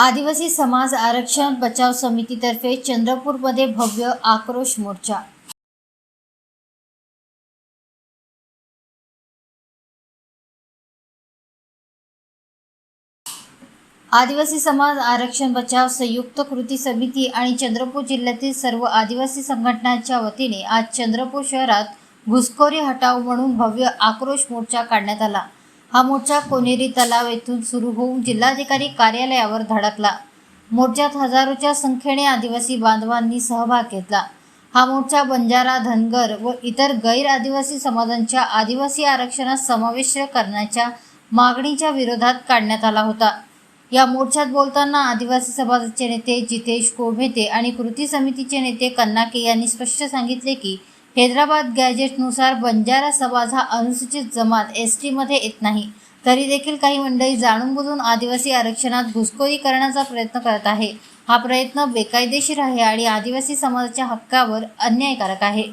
आदिवासी समाज आरक्षण बचाव समितीतर्फे चंद्रपूरमध्ये भव्य आक्रोश मोर्चा. आदिवासी समाज आरक्षण बचाव संयुक्त कृती समिती आणि चंद्रपूर जिल्ह्यातील सर्व आदिवासी संघटनांच्या वतीने आज चंद्रपूर शहरात घुसखोरी हटाव म्हणून भव्य आक्रोश मोर्चा काढण्यात आला. हा मोर्चा कोनेरी तलाव येथून सुरू होऊन जिल्हाधिकारी कार्यालयावर धडकला. मोर्चात हजारोच्या संख्येने आदिवासी बांधवांनी सहभाग घेतला. हा मोर्चा बंजारा धनगर व इतर गैर आदिवासी समाजांच्या आदिवासी आरक्षणात समावेश करण्याच्या मागणीच्या विरोधात काढण्यात आला होता. या मोर्चात बोलताना आदिवासी समाजाचे नेते जितेश कोभेते आणि कृती समितीचे नेते कन्नाके यांनी स्पष्ट सांगितले की हैदराबाद गॅजेटनुसार बंजारा समाज हा अनुसूचित जमात एस टीमध्ये येत नाही. तरी देखील काही मंडळी जाणून बुजून आदिवासी आरक्षणात घुसखोरी करण्याचा प्रयत्न करत आहे. हा प्रयत्न बेकायदेशीर आहे आणि आदिवासी समाजाच्या हक्कावर अन्यायकारक आहे.